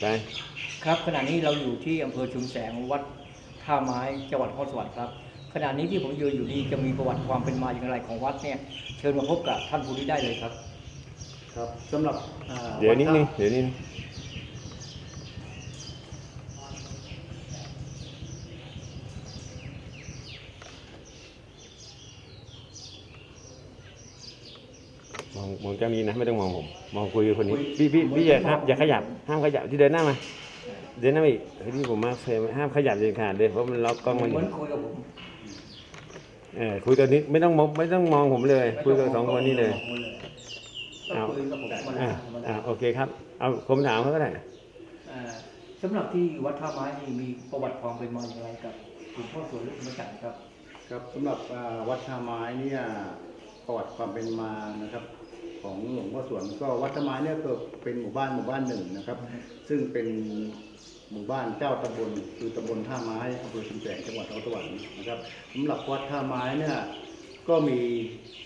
ไปครับขณะนี้เราอยู่ที่อำเภอชุมแสงวัดท่าไม้จังหวัดนครสวรรค์ครับ ขณะนี้ที่ผมยืนอยู่นี้จะมีประวัติความเป็นมาอย่างไรของวัดเนี่ย เชิญมาพบกับท่านผู้นี้ได้เลยครับ ครับสำหรับอ่าเดี๋ยวนิดนึงท่าเดี๋ยวนิดนึง มองมองเจ้านี้นะ ไม่ต้องมองผม มองคุยกับคนนี้ พี่พี่พี่อย่าห้ามอย่าขยับ ห้ามขยับที่เดินหน้ามา เดินหน้ามาอีกเฮ้ยที่ผมมาเคยห้ามขยับเด็ดขาดเลยเพราะมันล็อกกล้องมันอเหมืยู่อนคุยกับผมเออคุยตัวนี้ไม่ต้องมองไม่ต้องมองผมเลย คุยกับสองคนนี้เลยก็คุยกับผมธรรมดาอ่าธรรมดาอ่าโอเคครับ เอาผมถามเขาก็ได้อ่าสำหรับที่วัดท่าไม้นี่มีประวัติความเป็นมาอย่างไรกับหลวงพ่อสวนหรือธรรมจักรครับ ครับสำหรับอ่าวัดท่าไม้เนี่ยประวัติความเป็นมานะครับ ของหลวงพ่อสวนก็วัดท่าไม้เนี่ยก็เป็นหมู่บ้านหมู่บ้านหนึ่งนะครับ ซึ่งเป็นหมู่บ้านเจ้าตำบลคือตำบลท่าไม้อำเภอชุมแสงจังหวัดนครสวรรค์นะครับสำหรับวัดท่าไม้เนี่ยก็มี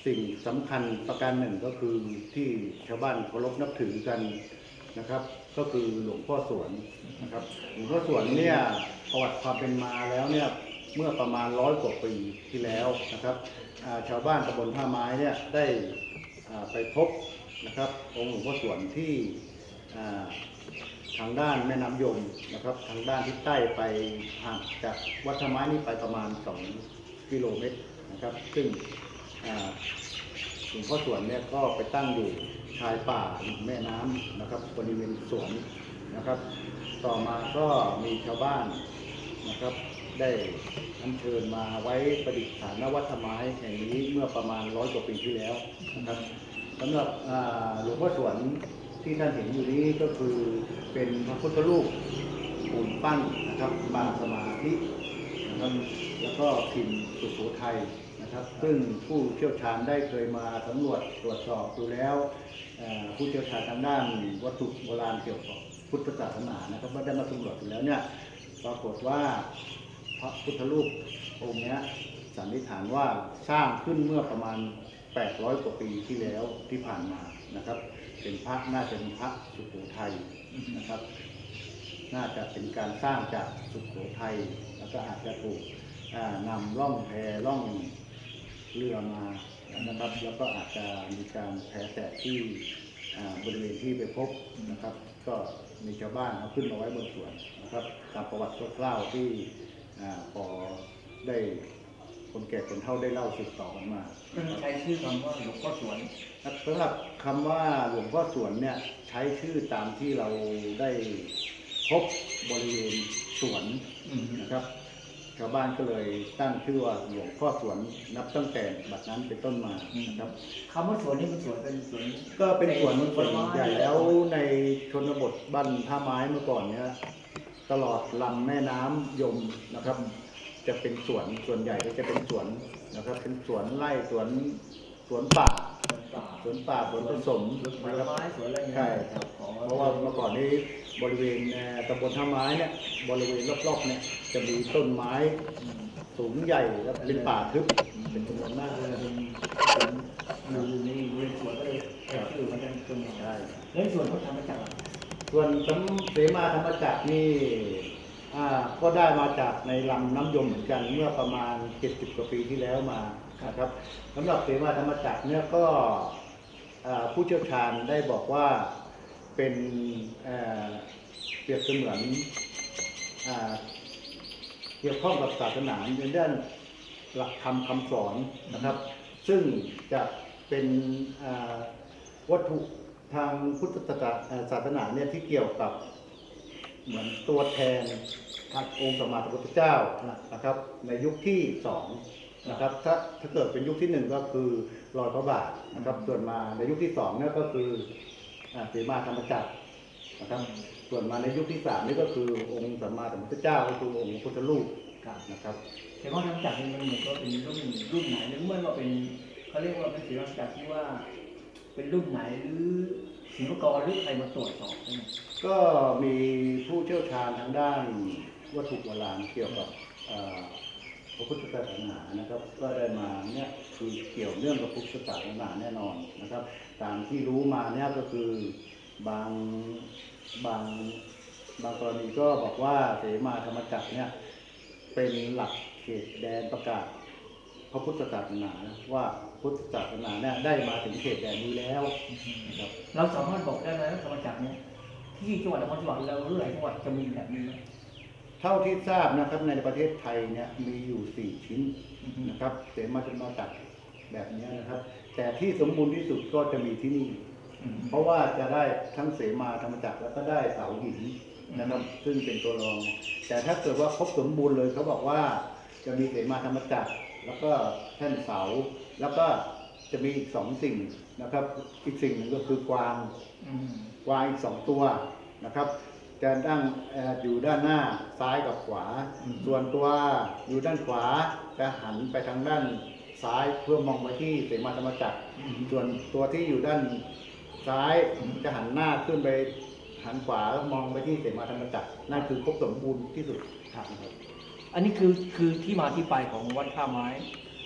สิ่งสำคัญประการหนึ่งก็คือที่ชาวบ้านเคารพนับถือกันนะครับ ก็คือหลวงพ่อสวนนะครับ หลวงพ่อสวนเนี่ยประวัติความเป็นมาแล้วเนี่ยเมื่อประมาณร้อยกว่าปีที่แล้วนะครับชาวบ้านตำบลท่าไม้เนี่ยได้ ไปพบนะครับองค์หลวงพ่อสวนที่ทางด้านแม่น้ำยมนะครับ ทางด้านทิศใต้ไปห่างจากวัดธรรมะนี่ไปประมาณ 2 กิโลเมตรนะครับ ซึ่งอ่าหลวงพ่อสวนเนี่ยก็ไปตั้งอยู่ชายป่าแม่น้ำนะครับบริเวณสวนนะครับ ต่อมาก็มีชาวบ้านนะครับ ได้อัญเชิญมาไว้ประดิษฐานณวัดธรรมะแห่งนี้เมื่อประมาณร้อยกว่าปีที่แล้วนะครับสำหรับหลวงพ่อสวนที่ท่านเห็นอยู่นี้ก็คือเป็นพระพุทธรูปปูนปั้นนะครับปางสมาธินะครับแล้วก็พิมพ์สุโขทัยนะครับ ซึ่งผู้เชี่ยวชาญได้เคยมาสำรวจตรวจสอบดูแล้ว ผู้เชี่ยวชาญทางด้านวัตถุโบราณเกี่ยวกับพุทธศาสนานะครับว่าได้มาสำรวจดูแล้วเนี่ยปรากฏว่า พระพุทธรูปองค์นี้สันนิษฐานว่าสร้างขึ้นเมื่อประมาณ 800 กว่าปีที่แล้วที่ผ่านมานะครับ เป็นพระน่าจะเป็นพระสุโขทัยนะครับ น่าจะเป็นการสร้างจากสุโขทัยแล้วก็อาจจะถูกอ่านำล่องแพล่องเรือมานะครับ แล้วก็อาจจะมีการแผ่แตกที่บริเวณที่ไปพบนะครับ ก็มีชาวบ้านเอาขึ้นมาไว้บนสวนนะครับ ตามประวัติคร่าวๆที่ พอได้คนแก่คนเฒ่าได้เล่าสืบต่อกันมาใช้ชื่อคำว่าหลวงพ่อสวนครับสำหรับคำว่าหลวงพ่อสวนเนี่ยใช้ชื่อตามที่เราได้พบบริเวณสวนนะครับชาวบ้านก็เลยตั้งชื่อว่าหลวงพ่อสวนนับตั้งแต่บัดนั้นเป็นต้นมานะครับคำว่าสวนนี่เป็นสวนเป็นสวนก็เป็นสวนส่วนไม้ใหญ่แล้วในชนบทบ้านท่าไม้เมื่อก่อนเนี่ย ตลอดลำแม่น้ำยมนะครับ จะเป็นสวนส่วนใหญ่ก็จะเป็นสวนนะครับ เป็นสวนไร่สวนสวนป่าสวนป่าสวนป่าสวนผสมสวนผนะลครับไม้สวนอะไรอย่างเงี้ยใช่ครับอ๋อเพราะว่าเมื่อก่อนนี้บริเวณเอ่อตำบลท่าไม้เนี่ยบริเวณรอบๆเนี่ยจะมีต้นไม้สูงใหญ่แล้วเป็นป่าทึบเป็นจำนวนมากเลยอยู่ในบริเวณสวนก็เลยใช้ชื่อมันเป็นต้นไม้ใช่แล้วส่วนเขาทำมาจากอะไร ส่วนสำเสมาธรรมจักรนี่ก็ได้มาจากในลำน้ำยมเหมือนกันเมื่อประมาณ 70 กว่าปีที่แล้วมานะครับสำหรับเสมาธรรมจักรเนี่ยก็ผู้เชี่ยวชาญได้บอกว่าเป็นเปรียบเสมือนเกี่ยวข้องกับศาสนาในด้านหลักธรรมคำสอนนะครับ ซึ่งจะเป็นวัตถุ ทางพุทธศาสนาเนี่ยที่เกี่ยวกับเหมือนตัวแทนทางองค์สมมาสัมพุทธเจ้านะครับ ในยุคที่สองนะครับถ้าถ้าเกิดเป็นยุคที่หนึ่งก็คือรอยพระบาทนะครับ ส่วนมาในยุคที่สองเนี่ยก็คือเสมาธรรมจักรนะครับ ส่วนมาในยุคที่สามนี่ก็คือองค์สัมมาสัมพุทธเจ้าก็คือองค์พุทธรูปครับนะครับแต่ว่าทำจากรนี่มันเหมือนก็เป็นรุ่นรุ่นไหนหรือเมื่อว่าเป็นเขาเรียกว่าเป็นศิลปจักรที่ว่า เป็นรุ่นไหนหรือศิลปกรหรือใครมาตรวจสอบใช่ไหมก็มีผู้เชี่ยวชาญทางด้านวัตถุโบราณเกี่ยวกับพระพุทธศาสนานะครับ ก็ได้มาเนี่ยคือเกี่ยวเนื่องกับพุทธศาสนาแน่นอนนะครับ ตามที่รู้มาเนี่ยก็คือบางบางบางกรณีก็บอกว่าเสมาธรรมจักรเนี่ยเป็นหลักเขตแดนประกาศ พระพุทธศาสนาว่าพุทธศาสนาเนี่ยได้มาถึงเขตแดนนี้แล้วนะครับเราสามารถบอกได้ไหมว่าธรรมจักรเนี่ยที่จังหวัดนครสวรรค์เราหรือหลายจังหวัดจะมีแบบนี้ไหมเท่าที่ทราบนะครับในประเทศไทยเนี่ยมีอยู่สี่ชิ้นอือฮึนะครับเสมาธรรมจักรแบบนี้นะครับ แต่ที่สมบูรณ์ที่สุดก็จะมีที่นี่อืมเพราะว่าจะได้ทั้งเสมาธรรมจักรแล้วก็ได้เสาหินนะครับซึ่งเป็นตัวรอง แต่ถ้าเกิดว่าครบสมบูรณ์เลยเขาบอกว่าจะมีเสมาธรรมจักร แล้วก็แท่นเสา แล้วก็จะมีอีกสองสิ่งนะครับ อีกสิ่งหนึ่งก็คือกวางอืมกวางอีกสองตัวนะครับจะตั้งเอ่ออยู่ด้านหน้าซ้ายกับขวา ส่วนตัวอยู่ด้านขวาจะหันไปทางด้านซ้ายเพื่อมองไปที่เสมาธรรมจักร ส่วนตัวที่อยู่ด้านซ้ายจะหันหน้าขึ้นไปหันขวาแล้วมองไปที่เสมาธรรมจักรนั่นคือครบสมบูรณ์ที่สุดครับ อันนี้คือคือที่มาที่ไปของวัดท่าไม้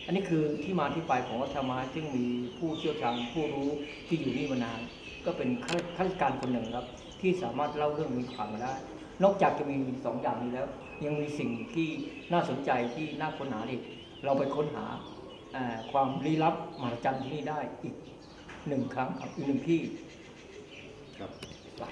อันนี้คือที่มาที่ไปของวัดท่าไม้ซึ่งมีผู้เชี่ยวชาญผู้รู้ที่อยู่นี่มานาน ก็เป็นข้าราชการคนหนึ่งครับ ที่สามารถเล่าเรื่องนี้ความมาได้ นอกจากจะมีสองอย่างนี้แล้ว ยังมีสิ่งที่น่าสนใจที่น่าค้นหาอีกเราไปค้นหาความลี้ลับมหัศจรรย์ที่นี่ได้อีกหนึ่งครั้งครับอีกหนึ่งที่ครับไป